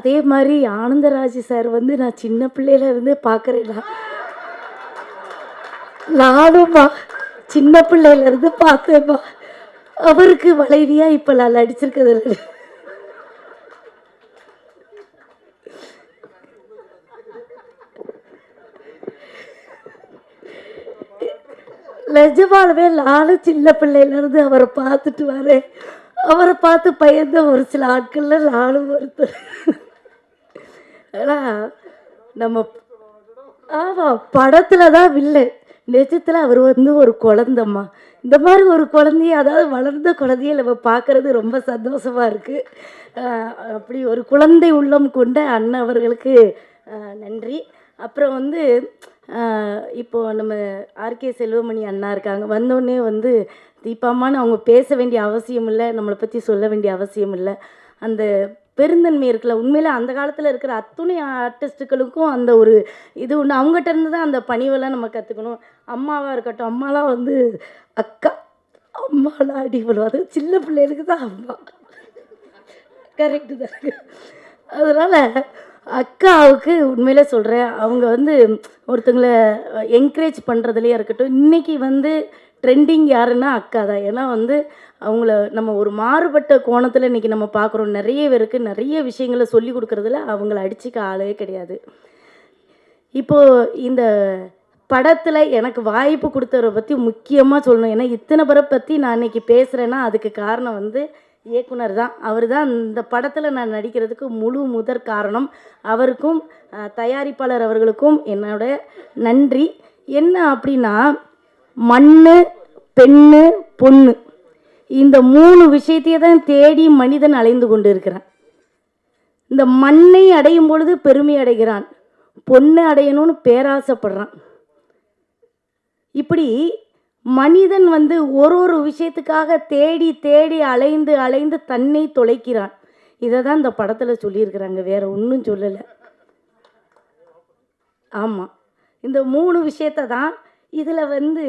அதே மாதிரி ஆனந்தராஜ் சார் வந்து நான் சின்ன பிள்ளையில இருந்து பார்க்குறேன் நானும்மா சின்ன பிள்ளையில இருந்து பார்த்தேம்மா. அவருக்கு வளைவியா இப்போ நான் நடிச்சிருக்கிறது இல்லை. நிஜமாலுமே நானும் சின்ன பிள்ளையில இருந்து அவரை பார்த்துட்டு வரேன். அவரை பார்த்து பயந்த ஒரு சில ஆட்கள்ல நானும் ஒருத்தர். ஆனால் நம்ம ஆமாம் படத்தில் தான் வில்லன். நிஜத்தில் அவர் வந்து ஒரு குழந்தம்மா. இந்த மாதிரி ஒரு குழந்தைய அதாவது வளர்ந்த குழந்தைய நம்ம பார்க்குறது ரொம்ப சந்தோஷமாக இருக்குது அப்படி ஒரு குழந்தை உள்ளம் கொண்ட அண்ணன் அவர்களுக்கு நன்றி. அப்புறம் வந்து இப்போது நம்ம ஆர்கே செல்வமணி அண்ணா இருக்காங்க. வந்தோடனே வந்து தீபாமான்னு அவங்க பேச வேண்டிய அவசியம் இல்லை. நம்மளை பற்றி சொல்ல வேண்டிய அவசியம் இல்லை. அந்த பெருந்தன்மை இருக்குல்ல. உண்மையில் அந்த காலத்தில் இருக்கிற அத்துணை ஆர்டிஸ்ட்டுகளுக்கும் அந்த ஒரு இது ஒன்று அவங்ககிட்ட இருந்து தான் அந்த பணிவெல்லாம் நம்ம கற்றுக்கணும் அம்மாவாக இருக்கட்டும் அம்மாலாம் வந்து அக்கா அம்மாலாம் அடி பண்ணுவாங்க சின்ன பிள்ளைகளுக்கு தான் அம்மா. கரெக்டு தான். அதனால் அக்காவுக்கு உண்மையிலே சொல்கிறேன் அவங்க வந்து ஒருத்தங்களை என்கரேஜ் பண்ணுறதுலையே இருக்கட்டும் இன்றைக்கி வந்து ட்ரெண்டிங் யாருன்னா அக்கா தான். ஏன்னா வந்து அவங்கள நம்ம ஒரு மாறுபட்ட கோணத்தில் இன்றைக்கி நம்ம பார்க்குறோம் நிறைய பேருக்கு நிறைய விஷயங்களை சொல்லி கொடுக்குறதுல அவங்கள அடிச்சுக்க ஆளே கிடையாது. இப்போது இந்த படத்தில் எனக்கு வாய்ப்பு கொடுத்தவரை பற்றி முக்கியமாக சொல்லணும். ஏன்னா இத்தனை பேரை பற்றி நான் இன்னைக்கு பேசுகிறேன்னா அதுக்கு காரணம் வந்து இயக்குனர் தான். அவர் தான் இந்த படத்தில் நான் நடிக்கிறதுக்கு முழு முதற் காரணம். அவருக்கும் தயாரிப்பாளர் அவர்களுக்கும் என்னோட நன்றி. என்ன அப்படின்னா மண் பெண்ணு பொண்ணு. இந்த மூணு விஷயத்தையே தான் தேடி மனிதன் அலைந்து கொண்டு இருக்கிறான் இந்த மண்ணை அடையும் பொழுது பெருமை அடைகிறான். பொண்ணை அடையணும்னு பேராசைப்படுறான். இப்படி மனிதன் வந்து ஒரு ஒரு விஷயத்துக்காக தேடி தேடி அலைந்து அலைந்து தன்னை தொலைக்கிறான். இதை தான் இந்த படத்தில் சொல்லியிருக்கிறாங்க. வேற ஒன்றும் சொல்லலை. ஆமாம் இந்த மூணு விஷயத்தை தான் இதில் வந்து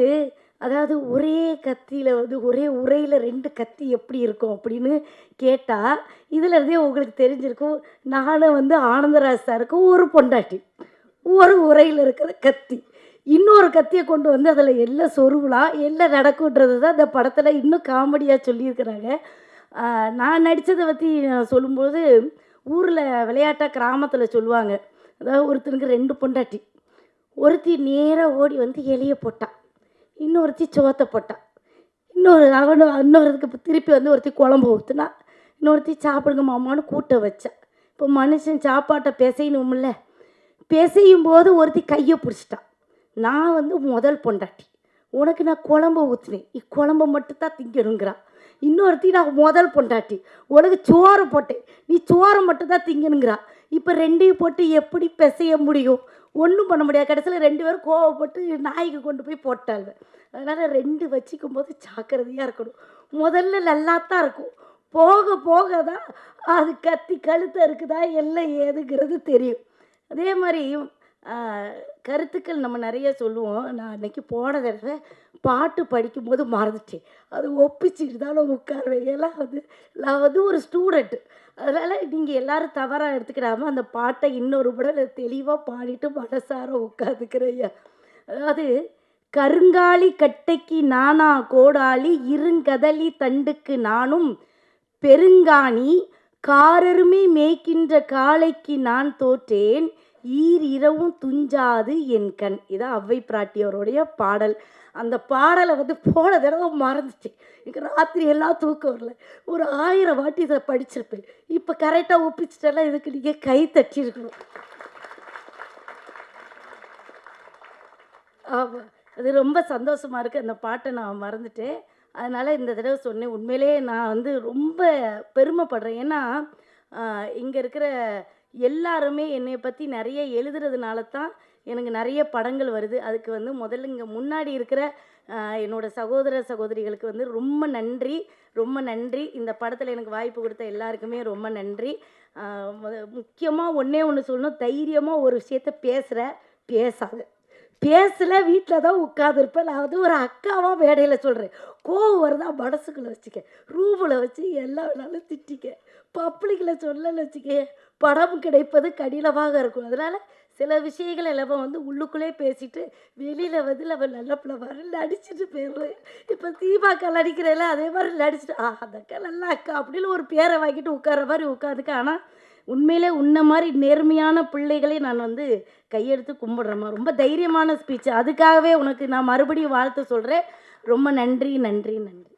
அதாவது ஒரே கத்தியில் வந்து ஒரே உரையில் ரெண்டு கத்தி எப்படி இருக்கும் அப்படின்னு கேட்டால் இதில் இருந்தே உங்களுக்கு தெரிஞ்சிருக்கும் நானும் வந்து ஆனந்தராஜ் சாருக்கு ஒரு பொண்டாட்டி ஒரு உரையில் இருக்கிற கத்தி. இன்னொரு கத்தியை கொண்டு வந்து அதில் எல்லாம் சொருவலாம் எல்லாம் நடக்குன்றது தான் இந்த படத்தில் இன்னும் காமெடியாக சொல்லியிருக்கிறாங்க. நான் நடித்ததை பற்றி சொல்லும்போது ஊரில் விளையாட்டாக கிராமத்தில் சொல்லுவாங்க. அதாவது ஒருத்தனுக்கு ரெண்டு பொண்டாட்டி ஒருத்தி நேராக ஓடி வந்து எலியை போட்டான் இன்னொருத்தி சோத்தை போட்டான் இன்னொரு அவனு இன்னொருத்துக்கு திருப்பி வந்து ஒருத்தி குழம்பு ஊற்றுனா இன்னொருத்தி சாப்பிடுங்க மாமான்னு கூட்ட வச்சா. இப்போ மனுஷன் சாப்பாட்டை பிசையணும்ல. பிசையும் போது ஒருத்தி கையை பிடிச்சிட்டான் நான் வந்து முதல் பொண்டாட்டி. உனக்கு நான் குழம்பு ஊற்றினேன் இக்குழம்ப மட்டும்தான் திங்கணுங்கிறான் இன்னொருத்தி நான் முதல் பொண்டாட்டி. உனக்கு சோறு போட்டேன். நீ சோறை மட்டும் தான் திங்கணுங்கிறா. இப்போ ரெண்டையும் போட்டு எப்படி பிசைய முடியும்? ஒன்றும் பண்ண முடியாது. கடைசியில் ரெண்டு பேரும் கோவப்பட்டு நாய்க்கு கொண்டு போய் போட்டாள் அதனால் ரெண்டு வச்சுக்கும் போது ஜாக்கிரதையாக இருக்கணும். முதல்ல நல்லாத்தான் இருக்கும். போக போக தான் அது கத்தி கழுத்தை இருக்குதா எல்லாம் ஏதுங்கிறது தெரியும். அதே மாதிரி கருத்துக்கள் நம்ம நிறைய சொல்லுவோம். நான் அன்னைக்கு போன தடவை பாட்டு படிக்கும்போது மறந்துட்டேன். அது ஒப்பிச்சுட்டு தான் உட்காருவேன். ஏன்னா வந்து நான் வந்து ஒரு ஸ்டூடெண்ட்டு அதனால் நீங்கள் எல்லாரும் தவறாக எடுத்துக்கிடாமல் அந்த பாட்டை இன்னொரு முறை தெளிவாக பாடிட்டு மனசார உட்காந்துக்கிறேன் அதாவது கருங்காலி கட்டைக்கு நானா கோடாளி இருங்கதலி தண்டுக்கு நானும் பெருங்காணி காரருமே மேய்க்கின்ற காளைக்கு நான் தோற்றேன் ஈர் இரவும் துஞ்சாது என் கண். இதான் அவ்வை பிராட்டியவருடைய பாடல். அந்த பாடலை வந்து போன தடவை மறந்துச்சு. எனக்கு ராத்திரி எல்லாம் தூக்கம் வரல. ஒரு ஆயிரம் வாட்டி இதை படிச்சிருப்பேன். இப்போ கரெக்டாக ஒப்பிச்சிட்டெல்லாம் இதுக்கு நீங்கள் கை தட்டியிருக்கணும். ஆமாம் அது ரொம்ப சந்தோஷமாக இருக்குது அந்த பாட்டை நான் மறந்துட்டேன். அதனால் இந்த தடவை சொன்னேன். உண்மையிலேயே நான் வந்து ரொம்ப பெருமைப்படுறேன். ஏன்னா இங்கே இருக்கிற எல்லாருமே என்னை பற்றி நிறைய எழுதுறதுனால தான் எனக்கு நிறைய படங்கள் வருது. அதுக்கு வந்து முதல்ல இங்கே முன்னாடி இருக்கிற என்னோடய என்னோட சகோதர சகோதரிகளுக்கு வந்து ரொம்ப நன்றி. ரொம்ப நன்றி. இந்த படத்தில் எனக்கு வாய்ப்பு கொடுத்த எல்லாருக்குமே ரொம்ப நன்றி. முக்கியமாக ஒன்றே ஒன்று சொல்லணும். தைரியமாக ஒரு விஷயத்த பேசுகிற பேசாது. பேசல வீட்டில் தான் உட்காந்துருப்பேன் நான் வந்து ஒரு அக்காவாக மேடையில் சொல்கிறேன் கோவம் வருதா மனசுக்குள்ளே வச்சுக்க. ரூமில் வச்சு எல்லா வேணாலும் திட்டிக்க. பப்ளிக்கில் சொல்லலை வச்சுக்க. படம் கிடைப்பது கடினமாக இருக்கும். அதனால் சில விஷயங்கள் எல்லாம் வந்து உள்ளுக்குள்ளே பேசிட்டு வெளியில் வந்து நம்ம நல்ல பிள்ளை மாதிரி நடிச்சிட்டு போயிடுறேன். இப்போ தீபாக்கால் நடிக்கிறேன்ல அதே மாதிரி நடிச்சிட்டு ஆ அந்த அக்கா நல்லா அக்கா அப்படின்னு ஒரு பேரை வாங்கிட்டு உட்கார மாதிரி உட்காந்துக்க. ஆனால் உண்மையிலே உன்ன மாதிரி நேர்மையான பிள்ளைகளை நான் வந்து கையெடுத்து கும்பிடுறேம்மா. ரொம்ப தைரியமான ஸ்பீச் அதுக்காகவே உனக்கு நான் மறுபடியும் வாழ்த்து சொல்கிறேன் ரொம்ப நன்றி நன்றி நன்றி.